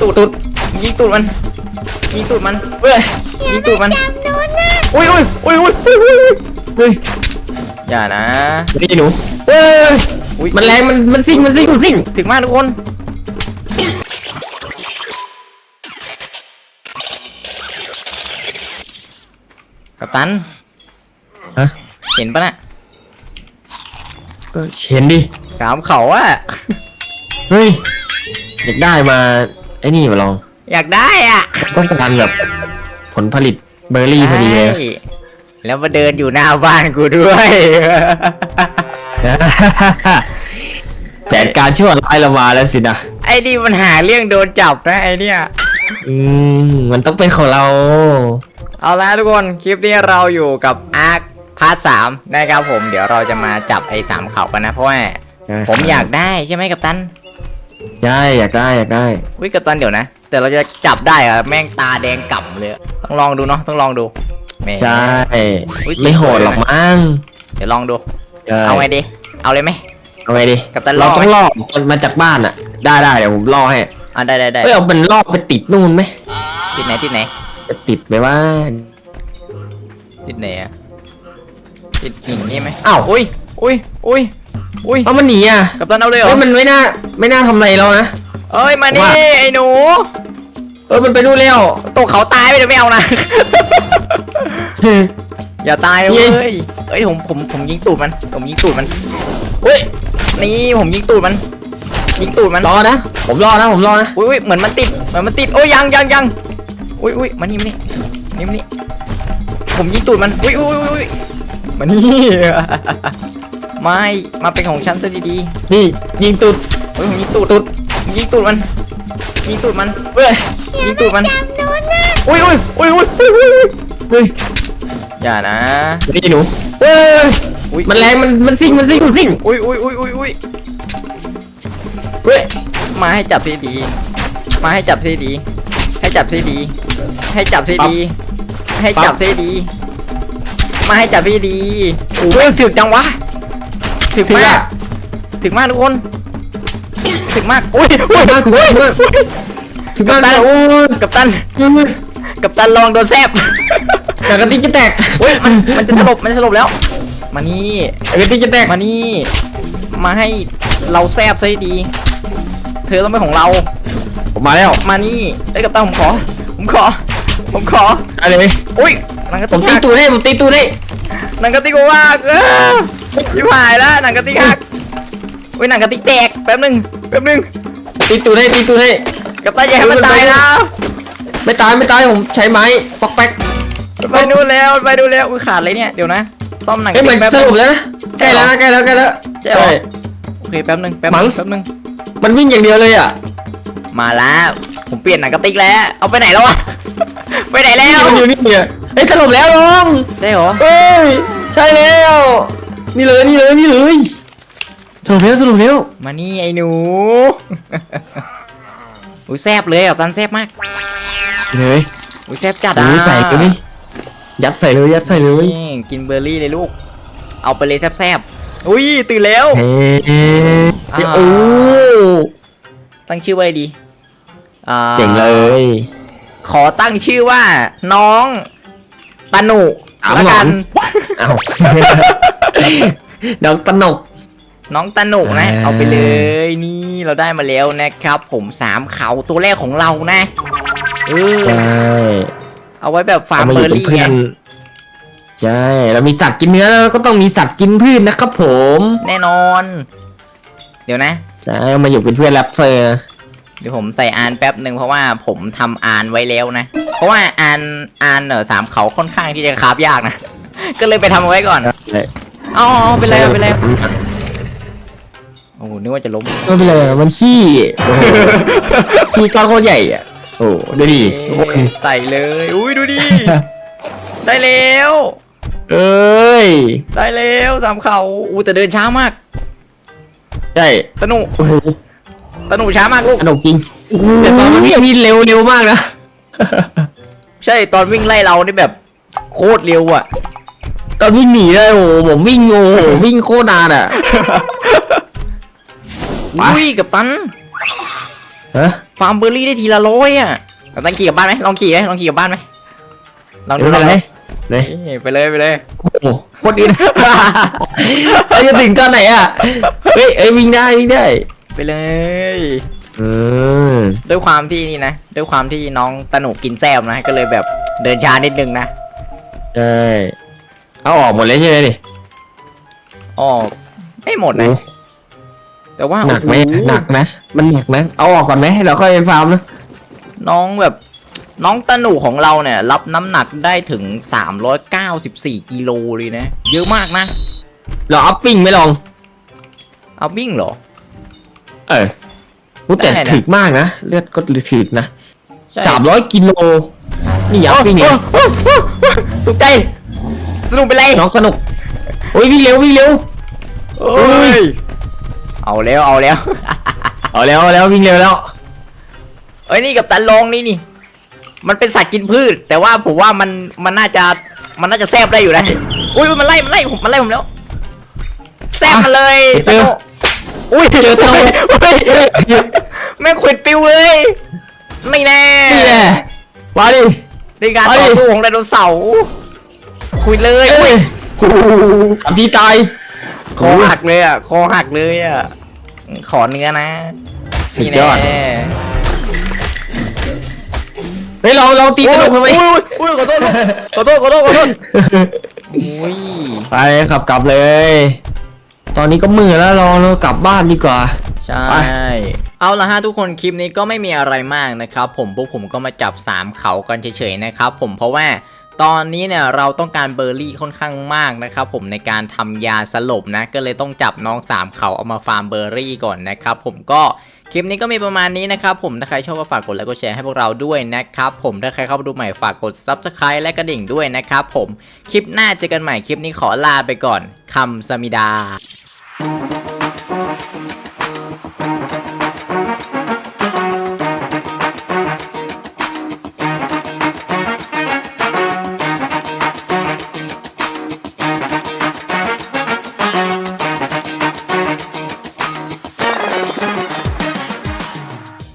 ตูดตุ๊ดยิงตูดมันยิงตูดมันเฮ้ยยิงตูดมันจำนู้นนะอุ้ยอุ้ยอุ้ยอุ้ยอุ้ยอุ้ยเฮ้ยอย่านะนี่หนูเฮ้ยอุ้ยมันแรงมันมันซิ่งมันซิ่งมันซิ่งถึงมากทุกคนกัปตันฮะเห็นปะน่ะเออเห็นดิสามเขาอะเฮ้ยอยากได้มา ไอ้นี่มาลอง อยากได้อะต้องการแบบผลผลิตเบอร์รี่พอดีเลยใช่แล้วมาเดินอยู่หน้าบ้านกูด้วย แผนการชั่วร้ายเรามาแล้วสินะไอ้นี่มันหาเรื่องโดนจับนะไอ้เนี่ย อืมมันต้องเป็นของเรา เอาละทุกคนคลิปนี้เราอยู่กับอาร์คพาร์ทสามนะครับผมเดี๋ยวเราจะมาจับไอ้สามเขากันนะเพราะว่าผมอยากได้ใช่ไหมกัปตัน ใช่อยากได้อยากได้วิกัปตันเดี๋ยวนะ แต่เราจะจับได้เหรอะแม่งตาแดงก่ำเลยอะต้องลองดูเนาะต้องลองดูแหมใช่อุ๊ยไม่โหดหรอกมั้งเดี๋ยวลองดูใช่เอาไงดี เอาเลยไหม เอาไงดีกัปตันเราล่อต้องล่อมันมาจากบ้านอะ ได้ได้เดี๋ยวผมล่อให้อะได้ได้ได้เฮ้ยเอามันล่อไปติดนู่นไหมติดไหนติดไหนจะติดไหมว่า ติดไหนอะติดหินนี่ไหมอ้าว อุ้ยอุ้ยอุ้ย อุ้ยเอามันหนีอะกัปตันเอาเลยเหรอเฮ้ยมันไม่น่าไม่น่าทำอะไรเรานะ เอ้ยมานี่ว่า ไอ้หนู เออมันไปนู่นแล้วตกเขาตายไปเลยไม่เอานะอย่าตายนะยิเว้งยเอ้ยผมผมผมยิงตูดมัน ผมยิงตูดมันเฮ้ยนี่ผมยิงตูดมัน ยิงตูดมันรอนะผมรอนะผมรอนะอุ้ยอุ้ยเหมือนมันติดเหมือนมันติดโอ้ยยังยังยังอุ้ยอุ้ยมานี่มานี่นี่มานี่ผมยิงตูดมันอุ้ยอุ้ยอุ้ยอุ้ยมานี่ ไม่มาเป็นของฉันซะดีนี่ยิงตุดๆเฮ้ยผมยิงตูดตูดยิงตูดมันยิงตูดมันเฮ้ยยิงตูดมันจำนู้นนะอุ้ยอุ้ยอุ้ยอุ้ยอุ้ยอุ้ยเฮ้ยอย่านะนี่หนูเฮ้ยอุ้ยมันแรงมันมันซิ่งมันซิ่งมันซิ่งอุ้ยอุ้ยอุ้ยอุ้ยอุ้ยเฮ้ยมาให้จับที่ดี มาให้จับที่ดี ให้จับที่ดี ให้จับที่ดี ให้จับที่ดี มาให้จับที่ดีโอ้ยถึกจังวะ ถึกถึงมาอะกถึกมากทุกคน ถึกมากอุ้ยอุ้ถึยงมากถึงมากถึงมากถึงมากเลยโอ้ยกับตันเฮ้ยกับตันลองโดนแซบหนังกระติกจะแตกอุ้ยมันมันจะสลบมันจะสลบแล้ว มานี่หนังกระติกจะแตกมานี่ มาให้เราแซบซะให้ดี เธอต้องเป็นของเรา ผมมาแล้ว มานี่เอ้ยกับตันผมขอ ผมขอ ผมขออะไรไหมอุ้ยหนังกระผติมกตีหักตูดให้ผมตีตูดให้หนังกระติกว่าก เออชิบหายแล้วหนังกระติกหักอุ้ยหนังกระติกแตกแป๊บนึงแป๊บนึงตีตูดให้ตีตูดให้กับตันอย่าให้มันตายนะไม่ตายไม่ตายผมใช้ไม้ปอกแป๊กไปนู่นแล้วไปนู่นแล้วอุ้ยขาดเลยเนี่ยเดี๋ยวนะซ่อมหนังกเอ้ระยเหมืติอนกแป๊บสนึรุงปแล้วนะใกล้แล้วนะใกล้แล้วใกล้แล้วใช่เหรอโอเคแป๊บนึงแป๊บมั้นึงงแป๊บนึงมันวิ่งอย่างเดียวเลยอะมาแล้วผมเปลี่ยนหนังกระติกแล้วเอาไปไหนแล้ววะไปไหนแล้วมันอยู่นี่เนี่ยเอ้ยสรุปแล้วลงใช่เหรอเอ้ยใช่แล้ว นี่เลยนี่เลยนี่เลยสรุปแล้วสรุปแล้วมานี่ไอ้หนูอุ้ยแซบเลยกับตันแซบมากเลยอุ้ยแซบจัดโอ้อะยใส่เลยนี่ยัดใส่เลยยัดใส่เลยนี่กินเบอร์รี่เลยลูก เอาไปเลยแซบๆอุ้ยตื่นแล้วเฮ้ยอ่าโอ้ตั้งชื่อไว้ดีอ่าเจ๋งเลย ขอตั้งชื่อว่า น้องตะห นุถามละหนกัอนนเอ้าดอกตนก น้องตะหนุนะ อ่า เอาไปเลยนี่เราได้มาแล้วนะครับ ผมสามเขาตัวแรกของเรานะเออใช่เอาไว้แบบฟาร์มเอามาเบออยู่ร์เป็นรี่เพื่อไงนใช่เรามีสัตว์กินเนื้อแล้วก็ต้องมีสัตว์กินพืชนะครับผม แน่นอน เดี๋ยวนะ ใช่เอามาอยู่เป็นเพื่อนแรปเซอร์เดี๋ยวผมใส่อานแป๊บหนึ่งเพราะว่าผมทำอานไว้แล้วนะ เพราะว่าอานอานเออสามเขาค่อนข้างที่จะคราบยากนะ ก็เลยไปทำเอาไว้ก่อนใช่เอ๋อไปเลยไปเลยโอ้โหนึกว่าจะล้มไม่เป็นไรมันขี้โอ้โหขี้ก้อนโคตรใหญ่อะโอ้โหดูดิทุกคนเอ๊ะใส่เลยอุ้ยดูดิได้แล้วเอ้ยได้แล้วสามเขาอู้แต่เดินช้ามากใช่ตะหนุโอ้โห ตะหนุช้ามากลูก สนุกจริงแต่ตอนมันวิ่งนี่เร็วเร็วมากนะใช่ตอนวิ่งไล่เรานี่แบบ โคตรเร็วอะ ตอนวิ่งหนีเลยโอ้โหผมวิ่งโอ้โหวิ่งโคตรนานอะ ไป อุ้ยกับตัน ฮะฟาร์มเบอร์รี่ได้ทีละร้อยอะเราต้องขี่กลับบ้านไหมลองขี่ไหมลองขี่กลับบ้านไหมลองดูไม่ลเป็องนไรดูเลยนี่ไปเลยไปเลย โอ้โหโคนอินเราจะถึงตอนไหนอะเฮ้ยเอ้ยวิ่งได้วิ่งได้ ไปเลย อืมด้วยความที่นี่นะ ด้วยความที่น้องตะหนุกินแซบนะ ก็เลยแบบเดินช้านิดนึงนะ ใช่เอาออกหมดเลยใช่ไหมดิอ๋อไม่หมดนะ โอ้ แต่ว่าหนักไหมโอ้โหนักนะ มันหนักนะ เอาออกก่อนไหมเราค่อยไปฟาร์มนะน้องแบบ น้องตะหนุของเราเนี่ย รับน้ำหนักได้ถึง 394กิโลเลยนะ เยอะมากนะ เราอัพปิ้งไม่ลอง เอาวิ่งเหรอ เออรู้แต่ได้นะ ถึกมากนะ เลือดก็ถึกนะใช่สามร้อยกิโล นี่อัพปิ้งไงโอ้โอ้โอ้โอ้ตกใจสนุกไปเลยน้องสนุกโอ้ยวิ่งเร็ววิ่งเร็ว โอ้ย เอาแล้วเอาแล้ว เอาแล้วเอาแล้ววิ่งเร็วแล้ว เอ้ยนี่กับตันลองนี่นี่ มันเป็นสัตว์กินพืช แต่ว่าผมว่ามันมันน่าจะมันน่าจะแซบได้อยู่นะอุ้ยมันไล่มันไล่ผมมันไล่ผมแล้วแซบมาเลยเจอ ตะโน อุ้ยเจอตะโนอุ้ยแม่งขวิดปิวเลย ไม่แน่นี่แหละมาดิในการเอาต่ดิอสู้ของไดโนเสาร์คุยเลยเอ้อุ้ยยทำที่ตายคอหักเลยอะคอหักเลยอะขอเนื้อนะสุดยอด นี่แน่เฮ้ยเราเราตีกระดูกทำไมอุ้ยอุ้ยขอโทษขอโทษขอโทษขอโทษอุ้ย ไปขับกลับเลย ตอนนี้ก็มืดแล้วเราเรากลับบ้านดีกว่า ใช่ไปเอาละฮะทุกคนคลิปนี้ก็ไม่มีอะไรมากนะครับ ผมพวกผมก็มาจับ 3 เขากันเฉยๆนะครับ ผมเพราะว่าตอนนี้เนี่ยเราต้องการเบอร์รี่ค่อนข้างมากนะครับผมในการทำยาสลบนะ ก็เลยต้องจับน้อง 3 เขาเอามาฟาร์มเบอร์รี่ก่อนนะครับผมก็คลิปนี้ก็มีประมาณนี้นะครับผมถ้าใครชอบก็ฝากกดไลค์กดแชร์ให้พวกเราด้วยนะครับผมถ้าใครเข้ามาดูใหม่ฝากกด Subscribe และกระดิ่งด้วยนะครับผมคลิปหน้าเจอกันใหม่คลิปนี้ขอลาไปก่อนคำสมิดา Thank you.